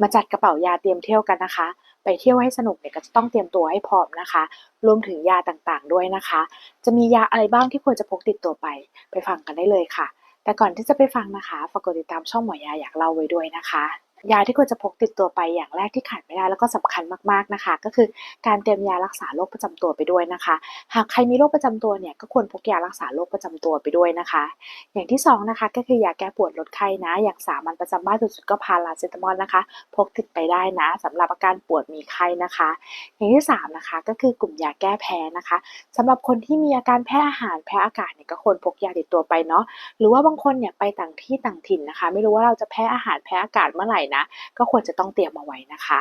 มาจัดกระเป๋ายาเตรียมเที่ยวกันนะคะ ไปเที่ยวให้สนุกเนี่ยก็จะต้องเตรียมตัวให้พร้อมนะคะ รวมถึงยาต่างๆด้วยนะคะ จะมียาอะไรบ้างที่ควรจะพกติดตัวไป ไปฟังกันได้เลยค่ะ แต่ก่อนที่จะไปฟังนะคะ ฝากกดติดตามช่องหมอยาอยากเล่าไว้ด้วยนะคะ ยาที่ควรจะพกติดตัวไปอย่างแรกที่ขาดไม่ได้แล้วก็สำคัญมากๆนะคะ ก็คือการเตรียมยารักษาโรคประจำตัวไปด้วยนะคะ หากใครมีโรคประจำตัวเนี่ยก็ควรพกยารักษาโรคประจำตัวไปด้วยนะคะ อย่างที่สองนะคะก็คือยาแก้ปวดลดไข้นะ อย่างสามัญประจำบ้านสุดๆก็พาราเซตามอลนะคะ พกติดไปได้นะสำหรับอาการปวดมีไข้นะคะ อย่างที่สามนะคะก็คือกลุ่มยาแก้แพ้นะคะสำหรับคนที่มีอาการแพ้อาหารแพ้อากาศเนี่ยก็ควรพกยาติดตัวไปเนาะหรือว่าบางคนเนี่ยไปต่างที่ต่างถิ่นนะคะ ไม่รู้ว่าเราจะแพ้อาหารแพ้อากาศเมื่อไหร่นะ ก็ควรจะต้องเตรียมมาไว้นะคะ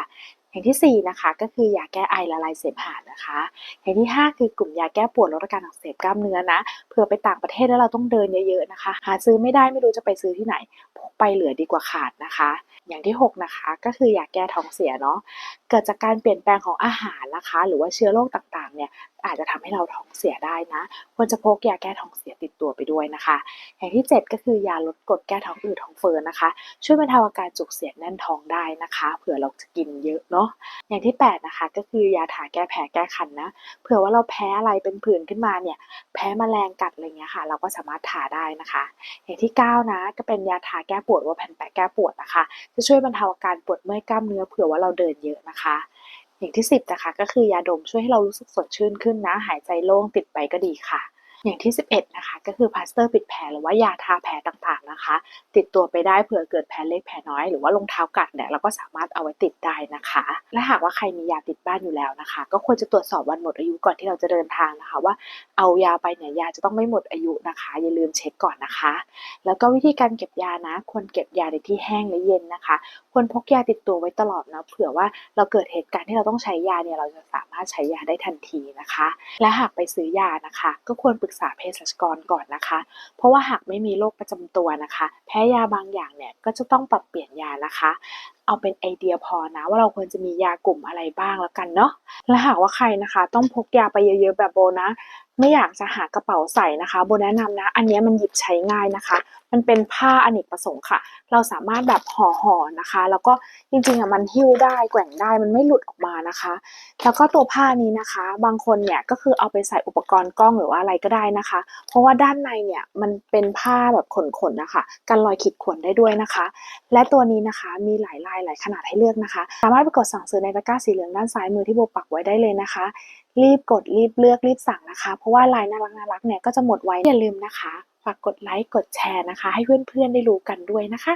อย่างที่สี่นะคะก็คือยาแก้ไอละลายเสมหะนะคะ อย่างที่ห้าคือกลุ่มยาแก้ปวดลดอาการอักเสบกล้ามเนื้อนะเผื่อไปต่างประเทศแล้วเราต้องเดินเยอะๆนะคะ หาซื้อไม่ได้ไม่รู้จะไปซื้อที่ไหนพกไปเหลือดีกว่าขาดนะคะ อย่างที่หกนะคะก็คือยาแก้ท้องเสียเนาะเกิดจากการเปลี่ยนแปลงของอาหารนะคะ หรือว่าเชื้อโรคต่างๆเนี่ยอาจจะทำให้เราท้องเสียได้นะควรจะพกยาแก้ท้องเสียติดตัวไปด้วยนะคะ อย่างที่ 7 ก็คือยาลดกรดแก้ท้องอืดท้องเฟ้อนะคะ ช่วยบรรเทาอาการจุกเสียดแน่นท้องได้นะคะ เผื่อเราจะกินเยอะเนาะอย่างที่8นะคะก็คือยาทาแก้แพ้แก้คันนะเผื่อว่าเราแพ้อะไรเป็นผื่นขึ้นมาเนี่ยแพ้แมลงกัดอะไรเงี้ยค่ะ เราก็สามารถทาได้นะคะ อย่างที่ 9 นะก็เป็นยาทาแก้ปวดว่าแผ่นแปะแก้ปวดนะคะจะช่วยบรรเทาอาการปวดเมื่อยกล้ามเนื้อเผื่อว่าเราเดินเยอะนะคะอย่างที่ 10นะคะก็คือยาดมช่วยให้เรารู้สึกสดชื่นขึ้นนะ หายใจโล่งติดไปก็ดีค่ะ อย่างที่ 11 นะคะ ก็คือพลาสเตอร์ปิดแผลหรือว่ายาทาแผลต่างๆนะคะ ติดตัวไปได้เผื่อเกิดแผลเล็กแผลน้อยหรือว่ารองเท้ากัดเนี่ยเราก็สามารถเอาไว้ติดได้นะคะ และหากว่าใครมียาติดบ้านอยู่แล้วนะคะ ก็ควรจะตรวจสอบวันหมดอายุก่อนที่เราจะเดินทางนะคะ ว่าเอายาไปเนี่ยยาจะต้องไม่หมดอายุนะคะ อย่าลืมเช็คก่อนนะคะ แล้วก็วิธีการเก็บยานะควรเก็บยาในที่แห้งและเย็นนะคะควรพกยาติดตัวไว้ตลอดนะเผื่อว่าเราเกิดเหตุการณ์ที่เราต้องใช้ยาเนี่ยเราจะสามารถใช้ยาได้ทันทีนะคะ และหากไปซื้อยานะคะ ก็ควรปรึกึกษาเภสัชกรก่อนนะคะ เพราะว่าหากไม่มีโรคประจำตัวนะคะ แพ้ยาบางอย่างเนี่ยก็จะต้องปรับเปลี่ยนยานะคะ เอาเป็นไอเดียพอนะว่าเราควรจะมียากลุ่มอะไรบ้างแล้วกันเนาะและหากว่าใครนะคะ ต้องพกยาไปเยอะๆแบบโบนะ ไม่อยากจะหากระเป๋าใส่นะคะ โบแนะนำนะ อันนี้มันหยิบใช้ง่ายนะคะ มันเป็นผ้าอเนกประสงค์ค่ะ เราสามารถแบบห่อห่อๆนะคะ แล้วก็จริงๆอะมันหิ้วได้แกว่งได้มันไม่หลุดออกมานะคะ แล้วก็ตัวผ้านี้นะคะ บางคนเนี่ยก็คือเอาไปใส่อุปกรณ์กล้องหรือว่าอะไรก็ได้นะคะ เพราะว่าด้านในเนี่ยมันเป็นผ้าแบบขนๆนะคะกันรอยขีดข่วนได้ด้วยนะคะ และตัวนี้นะคะมีหลายลายหลายขนาดให้เลือกนะคะ สามารถไปกดสั่งซื้อในตะกร้าสีเหลืองด้านซ้ายมือที่โบปักไว้ได้เลยนะคะ รีบกดรีบเลือกรีบสั่งนะคะ เพราะว่าลายน่ารักน่ารักเนี่ยก็จะหมดไวอย่าลืมนะคะากกดไลค์กดแชร์นะคะ ให้เพื่อนๆได้รู้กันด้วยนะคะ